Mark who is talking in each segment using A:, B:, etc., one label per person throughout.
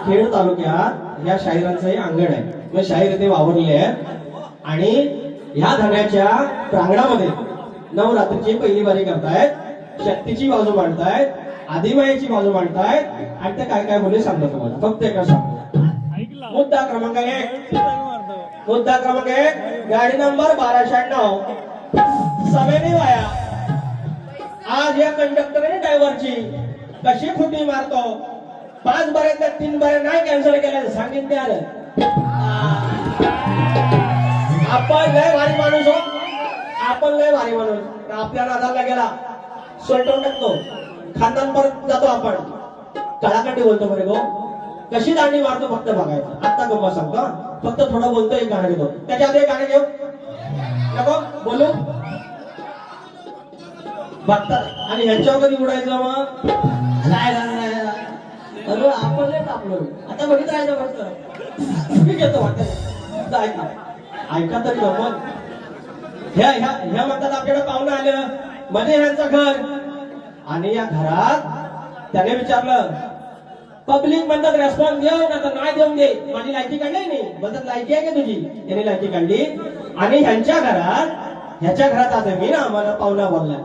A: खेड तालुक्यात या शाहिरांचं हे अंगण आहे. मग शाहीर इथे वावरले आहेत. आणि ह्या धन्याच्या प्रांगणामध्ये नवरात्रीची पहिली बारी करतायत. शक्तीची बाजू मांडतायत. आदिमायाची बाजू मांडतायत. आणि ते काय काय बोलले सांगतो तुम्हाला. फक्त एका सांगतो. मुद्दा क्रमांक एक. मुद्दा क्रमांक एक. गाडी नंबर बाराशे शहाण्णव सभेने वाया. आज या कंडक्टरने ड्रायव्हरची कशी खुटी मारतो? पाच बऱ्यातल्या तीन बऱ्या नाही कॅन्सल केल्या सांगितले आलं. आपण लय भारी माणूस हो. आपण लय भारी माणूस. आपल्या नादाला गेला. सोलटून टाकतो. खानदान परत जातो आपण. कळाकाठी बोलतो बरे गो कशी दांडी मारतो फक्त बघायचं. आता गप्पा सांगतो फक्त थोडं बोलतो एक गाणं घेतो. त्याच्या आधी एक गाणं घेऊ. नको? बोलू? बघतात. आणि ह्याच्यावर कधी उडायचं मग? काय झालं अरे आपण लय तापलो आता बघित आहे फक्त मी घेतो वाटत ऐका ऐका तरी आपण ह्या ह्या ह्या म्हणतात आपल्याकडे पाहुणं आलं. मध्ये ह्यांचं घर. आणि या घरात त्याने विचारलं पब्लिक म्हणतात रेस्पॉन्स देऊ ना तर नाही देऊन दे. माझी लायकी काढली नाही म्हणतात लायकी आहे का तुझी? त्याने लायकी काढली. आणि ह्यांच्या घरात ह्याच्या घरात आता मी ना आम्हाला पाहुणा बोलला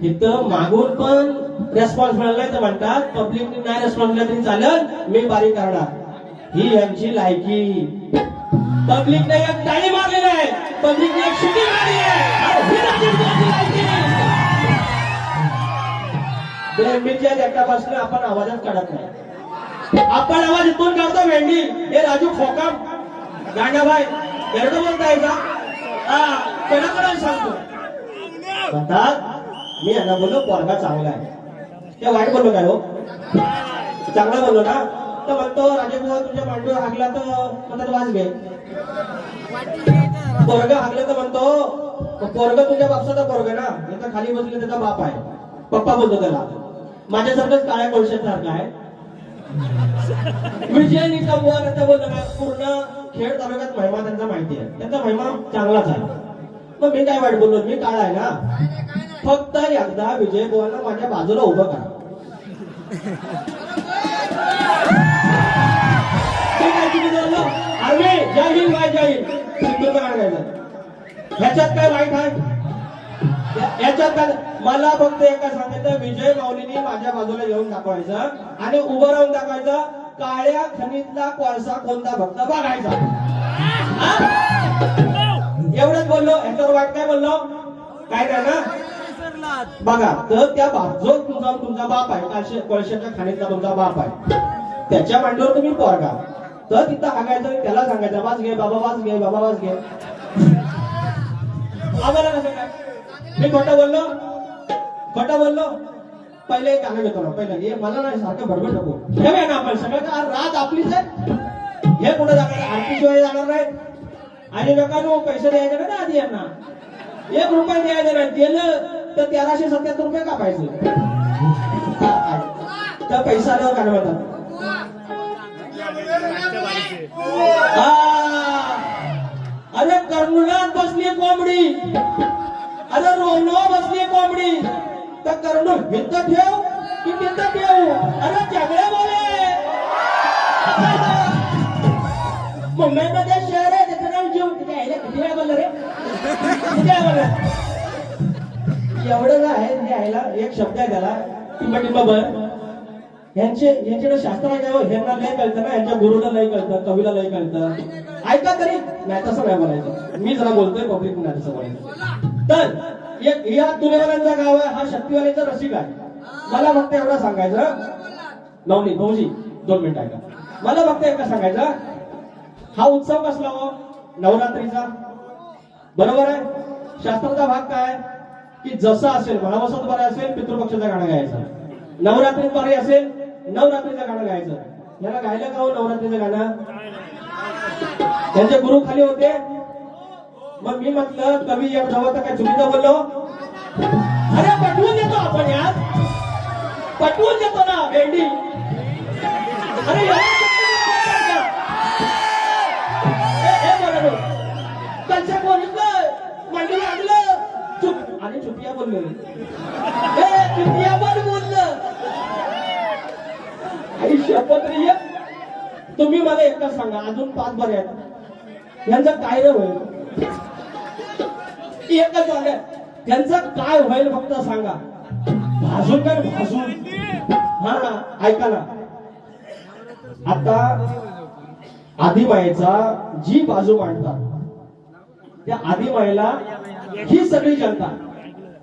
A: इथं मागून पण रेस्पॉन्स मिळाला नाही तर म्हणतात पब्लिक नाही रेस्पॉन्स दिला तरी चालत मी बारी करणार. ही यांची लायकी. पब्लिकने एक टाळी मारलेली आहे. पब्लिकने एक शिटी मारली आहे. अरे आपण आवाजात काढत नाही. आपण आवाज इथून काढतो भेंडी हे राजू फोकाम गांडाबाई एवढं बोलताय का? हा कोणाकडे सांगतो? म्हणतात मी यांना बोललो पोरगा चांगला आहे. त्या वाईट बोललो काय हो? चांगला बोललो ना? तर म्हणतो राजेबुवा तुझ्या मांडू हागला तर म्हणतात वाज घे. पोरग हागलं तर म्हणतो पोरग तुझ्या बापसाचा पोरग ना? नंतर खाली बसले त्याचा बाप आहे. पप्पा बोलतो त्याला माझ्यासारखंच काळ्या कोळशासारखं आहे. विजय निकम वर बोललो बोलतो ना पूर्ण खेड तालुक्यात महिमा त्यांचा माहिती आहे. त्यांचा महिमा चांगलाच आहे. मग मी काय वाईट बोललो? मी काळ आहे ना? फक्त एकदा विजय बुवांना माझ्या बाजूला उभं करा. याच्यात काय जय हिंद बाय जय हिंद ह्याच्यात काय वाईट आहे याच्यात काय मला फक्त एका सांगायचं विजय माऊलीनी माझ्या बाजूला येऊन दाखवायचं आणि उभं राहून दाखवायचं काळ्या खनितला कोळसा कोणता भक्त बघायचा एवढंच बोललो ह्याच्यावर वाईट काय बोललो? काय ना बघा तर त्या बाप जो तुमचा तुमचा बाप आहे काळशे कोळशाच्या खाणीतला तुमचा बाप आहे त्याच्या मांडीवर तुम्ही पोरगा. तर तिथं हागायचं त्याला सांगायचं वाच घे बाबा वाच घे बाबा वाच घे. आम्हाला कसं काय? मी खोटं बोललो? खोटं बोललो? पहिले एक गाणं घेतो ना पहिलं. हे मला नाही सारखं भरभर नको. हे ना आपण सगळं का रात आपलीच आहे हे कुठं जाणार? आरती शिवाय जाणार नाही. आणि लोकांना पैसे द्यायचे ना आधी यांना? एक रुपये द्यायचं नाही. दिलं. तर तेराशे सत्याहत्तर रुपये कापायचे. हा, आहे. तर पैसा आल्यावर काढ म्हणतात अरे कर्नुलात बसली कोंबडी. अरे रोनो बसली कोंबडी. तर कर्नूल भिंत ठेव की भिंत ठेव? अरे झगडे बोले मुंबईमध्ये शहर आहे त्याचं नाव जीव किती आहे? किती वेळा बोललं रे? किती वेळा बोललं? एवढं आहे हे एक शब्द आहे त्याला टिंबा बर यांचे यांच्याकडे शास्त्र आहे काय हो? ह्यांना लय कळतं ना यांच्या गुरुला लय कळतं कवीला लय कळतं. ऐका तरी नाही तसं नाही बोलायचं. मी जरा बोलतोय पब्लिक नाही तसं बोलायचं. तर या तुलेवाल्यांचा गाव आहे हा शक्तीवाल्यांचा रसिक आहे. मला फक्त एवढं सांगायचं. नवनी भाऊजी दोन मिनिट ऐका. मला फक्त एका सांगायचं. हा उत्सव कसला हो? नवरात्रीचा. बरोबर आहे? शास्त्राचा भाग काय? की जसं असेल महावसत बरं असेल पितृपक्षाचं गाणं गायचं. नवरात्रीत बरे असेल नवरात्रीचं गाणं गायचं. याला गायलं का हो नवरात्रीचं गाणं? त्यांचे गुरु खाली होते. मग मी म्हटलं कवी या तर काय चुकीचं बोललो? अरे पटवून देतो आपण यात पटवून देतो ना भेंडी. चुप आणि बोललो ए पण बोललं आई शपथ तुम्ही मला एकदा सांगा अजून पाच बरे आहेत. यांचं काय होईल? एकच सांगा त्यांचं काय होईल फक्त सांगा. भाजून काय भाजून? हा ना ऐका ना. आता आदिमायेचा जी बाजू मांडतात त्या आदिमायेला ही सगळी जनता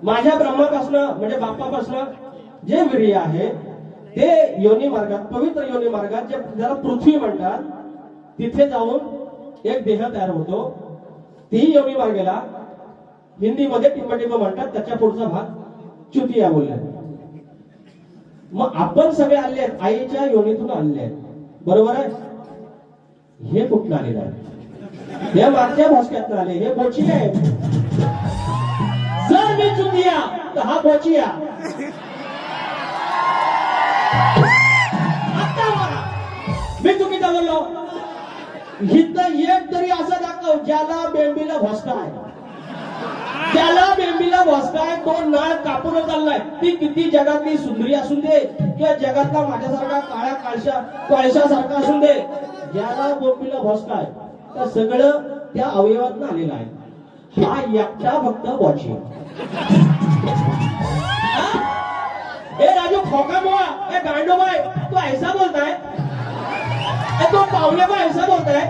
A: माझ्या ब्रह्मापासून म्हणजे बाप्पापासून जे वीर्य आहे ते योनी मार्गात पवित्र योनी मार्गात जे ज्याला पृथ्वी म्हणतात तिथे जाऊन एक देह तयार होतो. ती योनी मार्गेला हिंदीमध्ये टिंबटिंब म्हणतात त्याच्या पुढचा भाग चुतिया बोलल्या मग आपण सगळे आले आहेत आईच्या योनीतून आले आहेत. बरोबर आहे? हे कुठलं आलेलं आहे? हे मागच्या भाषकातनं आले हे बोची आहे जर मी चुकिया तर हा पोचिया आता मी चुकीचा बोललो. इथं एक तरी असं दाखव ज्याला बेंबीला भोसका आहे. त्याला बेंबीला भोसका आहे तो नळ कापून चाललाय. ती किती जगातली सुंदरी असून दे किंवा जगातला माझ्यासारखा काळ्या काळशा काळशासारखा असून दे ज्याला बेंबीला भोसका आहे. तर सगळं त्या अवयवात आलेलं आहे. हा एकटा फक्त बॉची ए राजू खोका बुवा ए गांडो बाय तू ऐसा बोलताय ए तो पावले बाय ऐसा बोलताय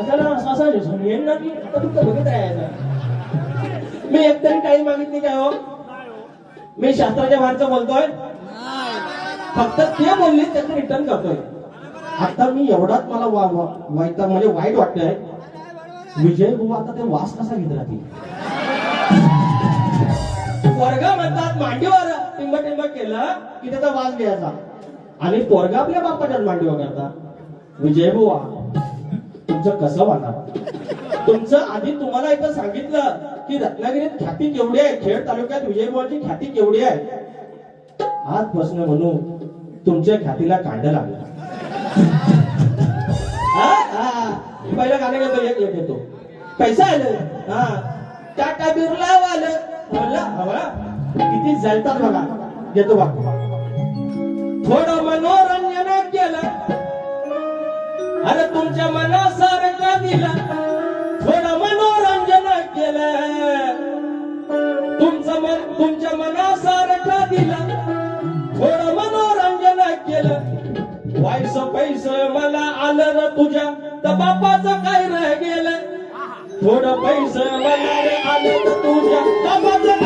A: असं ना असं असं येईल ना की आता तुमचं बघत राहायचं मी एकतरी काही मागितली काय हो मी शास्त्राच्या बाहेरचं बोलतोय फक्त ते बोलले त्याचं रिटर्न करतोय आता मी एवढाच मला वा- वा- वाईट म्हणजे वाईट वाटतंय विजय भाऊ आता ते वास कसा घेत राहतील पोरगा म्हणतात मांडीवर टिंब टिंब केलं की त्याचा वास घ्यायचा. आणि पोरगा आपल्या बापाच्या मांडीवर करतात. विजय बुवा तुमचं कसं वाटणार तुमचं आधी तुम्हाला इथं सांगितलं की रत्नागिरीत ख्याती केवढी आहे खेड तालुक्यात विजयबुवाची ख्याती केवढी आहे. आजपासून म्हणू तुमच्या ख्यातीला कांड लागलं. पहिलं गाणं घेतो एक एक घेतो पैसा आलं. हा. टाटा बिर्ला आलं म्हणलं किती जळतात बघा. घेतो बघ थोडं मनोरंजन केलं. अरे तुमच्या मनासारखं दिला. थोडं मनोरंजन केलं. तुमचं मन तुमच्या मनासारखं दिला. वाईस पैस मला आलं ना तुझ्या तर बापाचं काय रह गेलं? थोडं पैस मला रे आलं तुझ्या बापाचं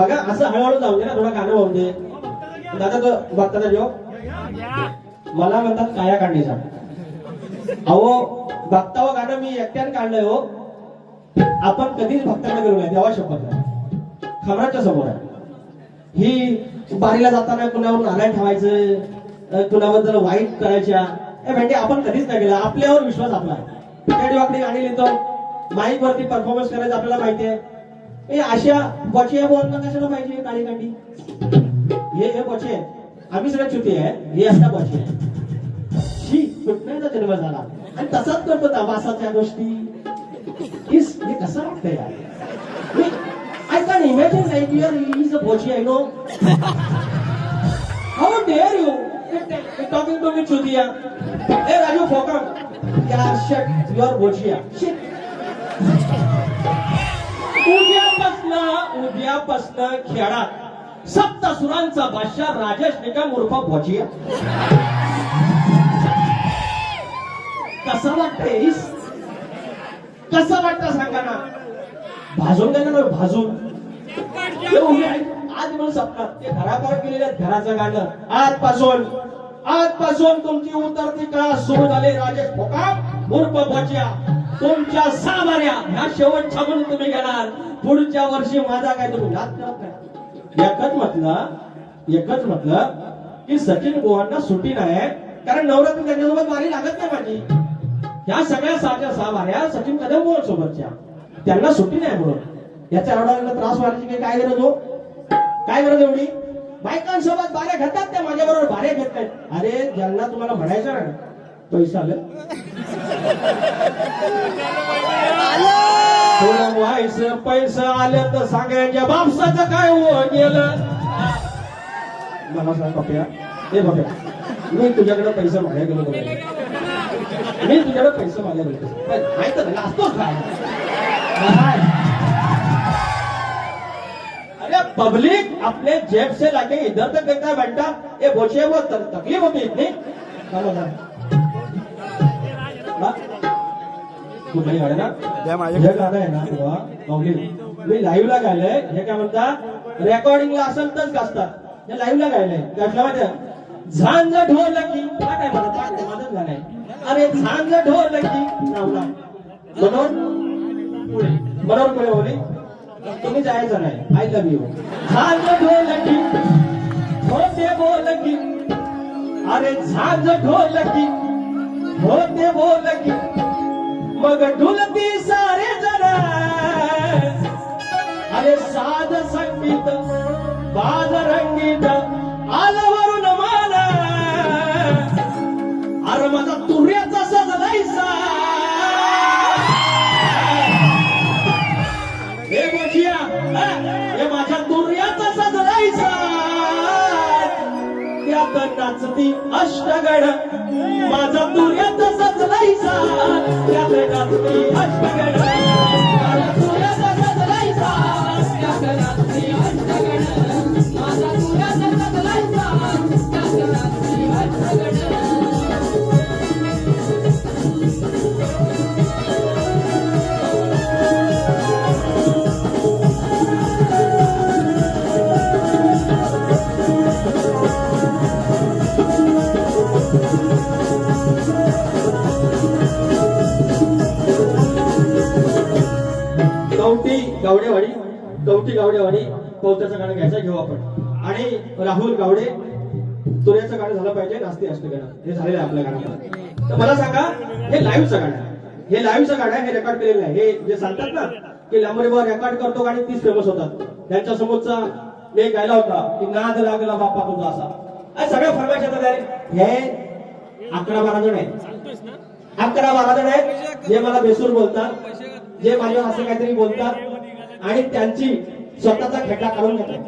A: बघा असं हळूहळू जाऊ दे ना थोडा गाणं होऊन दे. दादा तो बघता जो मला म्हणतात काया काढण्याचा अहो बघता हो गाणं मी एकट्याने काढलंय हो. आपण कधीच भक्तांना गेलो नाही देवा शपथ खबराच्या समोर आहे. ही बारीला जाताना कुणावर नारायण ठेवायचं कुणाबद्दल वाईट करायच्या ए म्हणजे आपण कधीच नाही केलं. आपल्यावर विश्वास आपला त्या ठिकाणी गाणी लिहितो. माईक वरती परफॉर्मन्स करायचं आपल्याला माहिती आहे. ए अशा बचे बोलणं कशाला पाहिजे काळी कांडी? हे हे बचे आम्ही सगळे चुती आहे. हे अशा बचे आहे. ही कुठण्याचा जन्म झाला? आणि तसाच करतो तमासाच्या गोष्टी. इस हे कसं वाटतंय यार? I can imagine like your is a Bochi I know how dare you talking to me चुतिया ए राजू फोकम या शट युअर बोचिया. उद्यापासनं उद्यापासनं खेळात सप्त सुरांचा बादशाह राजेश निकम उर्फ भोजिया. कसं वाटतंय कसं वाटतं सांगा ना? भाजून गेलं ना भाजून. आज म्हणून सपनात ते घराकार केलेल्या घराचं गाणं. आजपासून आजपासून तुमची उतरती काळ सुरू झाली राजेश फोकाम उर्फ भोजिया. तुमच्या सामान्या ह्या शेवटच्या म्हणून तुम्ही घेणार. पुढच्या वर्षी माझा काय तुम्ही एकच म्हटलं एकच म्हटलं की सचिन गोवांना सुटी नाही. कारण नवरात्र त्यांच्यासोबत मारी लागत नाही माझी. ह्या सगळ्या साच्या सहा सचिन कदम गोवा सोबतच्या त्यांना सुट्टी नाही म्हणून. याच्या रडायला त्रास व्हायची काय गरज हो? काय गरज एवढी? बायकांसोबत बाऱ्या घेतात त्या माझ्याबरोबर बाऱ्या घेत नाहीत. अरे ज्यांना तुम्हाला म्हणायचं ना पैसा आलं. तुला व्हायचं पैसा आलं तर सांगायच्या बापसाचं काय हो गेलं मला सांग पप्या हे बघा मी तुझ्याकडे पैसे मागायला गेलो. मी तुझ्याकडे पैसे मागायला गेलो. असतोच काय काय? अरे पब्लिक अपने जेब से लाके इधर तक देता है बेटा ये बोचे वो तकलीफ होती इतनी? तू नाही गाणं ना?
B: द्या
A: हे
B: माझ्याकडे
A: गाणं आहे ना तेव्हा माऊली मी लाईव्हला गायलंय. हे काय म्हणतात रेकॉर्डिंगला असेल तरच गाजतात. हे लाईव्हला गायलंय. गाजला माहिती? झांज ढोलकी हा काय म्हणत काय माझंच गाणं आहे अरे झांज ढोलकी लावला मनोहर पुढे मनोहर पुढे बोली तुम्ही जायचं नाही. आय लव्ह यू झांज ढोलकी होते बोलकी अरे झांज ढोलकी होते बोल की मग ढुलती सारे जण. अरे साध संगीत बाज रंगीत आलं त्यात नाचती अष्टगड माझा तुर्याचा सजलायसा त्यात नाचती अष्टगड माझा तुर्याचा सजलायसा गावडेवाडी कवटी गावडेवाडी पवत्याचं गाणं घ्यायचं घेऊ आपण. आणि राहुल गावडे तुर्याचं गाणं झालं पाहिजे नास्ती असते गाणं. हे झालेलं आहे आपल्या गाणं तर मला सांगा हे लाईव्हचं गाणं आहे. हे लाईव्हचं गाणं आहे हे रेकॉर्ड केलेलं आहे. हे जे सांगतात ना की लांबरे बाबा रेकॉर्ड करतो गाणी तीच फेमस होतात. त्यांच्या समोरचा मी एक गायला होता की नाद लागला बाप्पा तुझा असा. सगळ्या फरमाईश येतात हे अकरा बारा जण आहेत. अकरा बारा जण आहेत जे मला बेसूर बोलतात जे माझ्या असं काहीतरी बोलतात. आणि त्यांची स्वतःचा खेटा काढून घेतात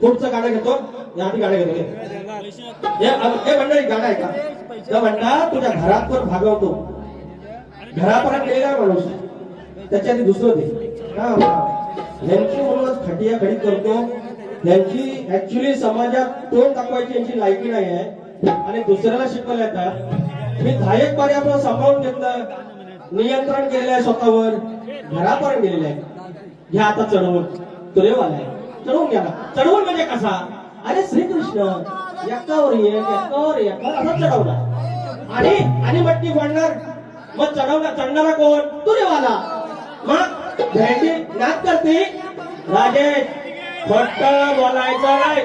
A: पुढचं गाणं घेतो. या आधी गाणं घेतो. हे मंडळी गाणं आहे का? तर म्हणता तुझ्या घरात पण भागवतो घरापर्यंत गेलेला माणूस. त्याच्या आधी दुसरं दे. हा, यांची म्हणूनच खटिया खडी करतो. यांची ऍक्च्युली समाजात तोंड दाखवायची यांची लायकी नाही आहे. आणि दुसऱ्याला शिकवलं येतात मी धायक एक पारी सांभाळून घेतलं. नियंत्रण केलेलं आहे स्वतःवर. घरापर्यंत गेलेलं आहे. घ्या आता चढवून. तुरेवाला आहे. चढवून घ्या चढवून म्हणजे कसा? अरे श्रीकृष्ण एकावर एक एकावर एक. असा चढवला. आणि आणि मटकी फोडणार? मग चढवला चढणारा कोण? तुरेवाला. मग भेंडी नाच करते. राजेश फट्ट बोलायचं नाही.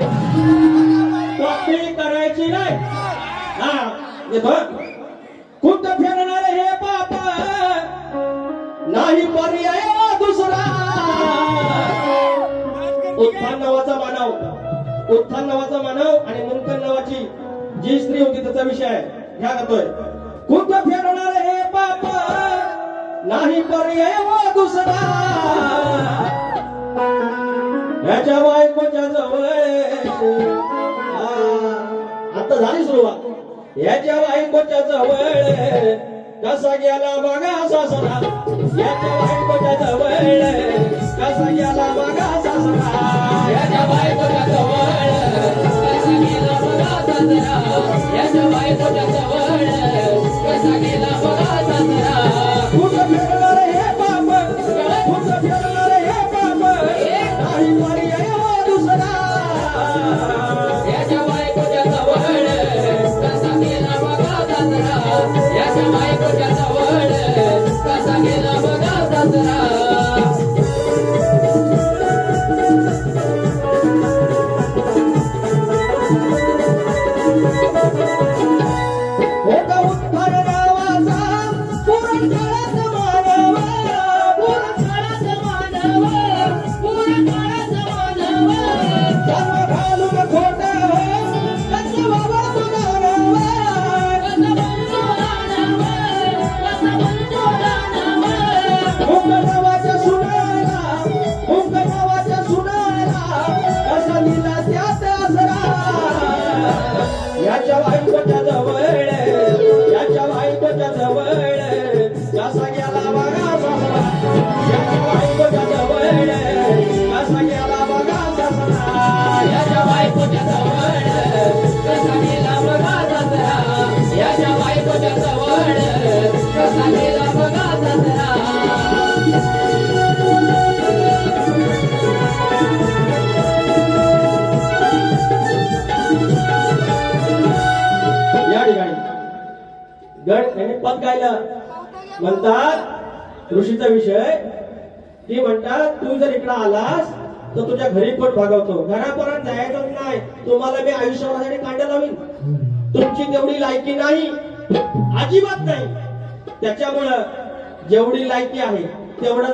A: कॉपी करायची नाही. हा येतो कुठं फिरणार हे पाप नाही पर्याय. उत्थान नावाचा मानव उत्थान नावाचा मानव आणि मुंकन नावाची जी स्त्री होती त्याचा विषय आहे. ह्या करतोय कुठं फिरणार हे पाप नाही पर्याय दुसरा. याच्या बायकोच्या जवळ आता झाली सुरुवात. याच्या बायकोच्या जवळ कसा गेला बघा सासरा. याच्या बायकोच्या जवळ कसा गेला बघा That's my good, that's राहिलं म्हणतात ऋषीचा विषय ती म्हणतात तू जर इकडे आलास तर तुझ्या घरी पण भागवतो. घरापर्यंत जायचं नाही. तुम्हाला मी आयुष्यभरासाठी कांड्या लावीन. तुमची तेवढी लायकी नाही. अजिबात नाही. त्याच्यामुळं जेवढी लायकी आहे तेवढं